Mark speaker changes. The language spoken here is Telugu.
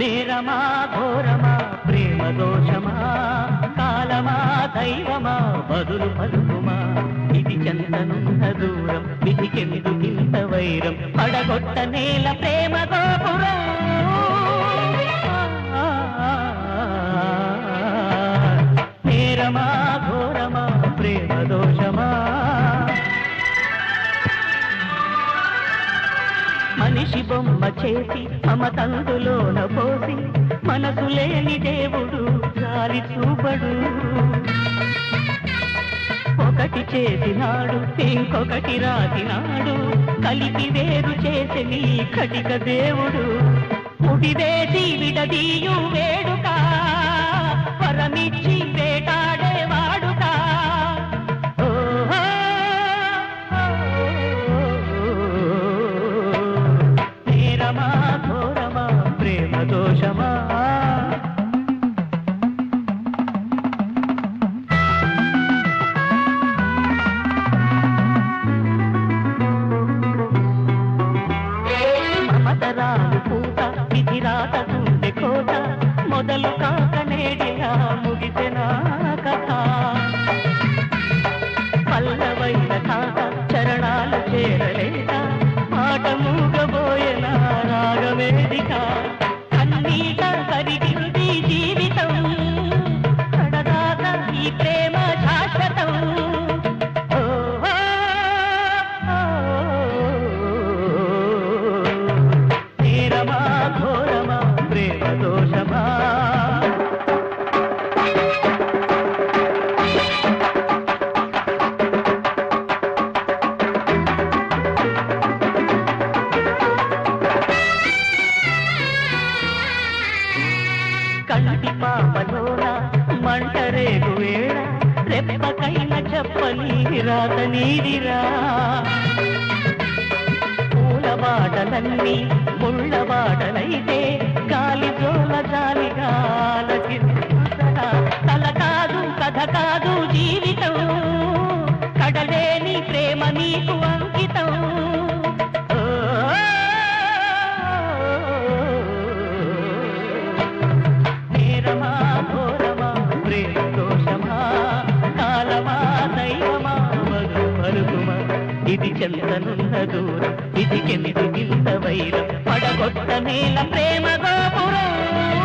Speaker 1: నేరమా ఘోరమా ప్రేమ దోషమా కాలమా దైవమా బదులు పలుకుమా? ఇది చందనున్న దూరం విధికెందుకింత వైరం? పడగొట్ట నేల ప్రేమ గోపురం. నేరమా ఘోరమా ప్రేమ దోషమా? మనిషి బొమ్మ చేసి మమతందులోన పోసి మనసు లేని దేవుడు గాలి చూపడు. ఒకటి చేసినాడు ఇంకొకటి రాసినాడు కలిపి వేరు చేసి నీ కటిక దేవుడు. ముడివేసి విడదీయు వేడుక మొదలు కాక నేడిలా ముగిసిన కంటి పాపలోన మంటరేగు వేళ రెప్పకైన చెప్పని రాత నీదిరా పూలబాటలన్నీ ముళ్ళబాటలైతే గాలి జోల జాలిగాలకి తల కాదు కథ కాదు జీవితం. కడలేని ప్రేమ నీకు అంకితం. ఇది చెంతనున్న దూరం ఇది కెందుకింత వైరం. పడగొట్ట నేల ప్రేమ గోపురం.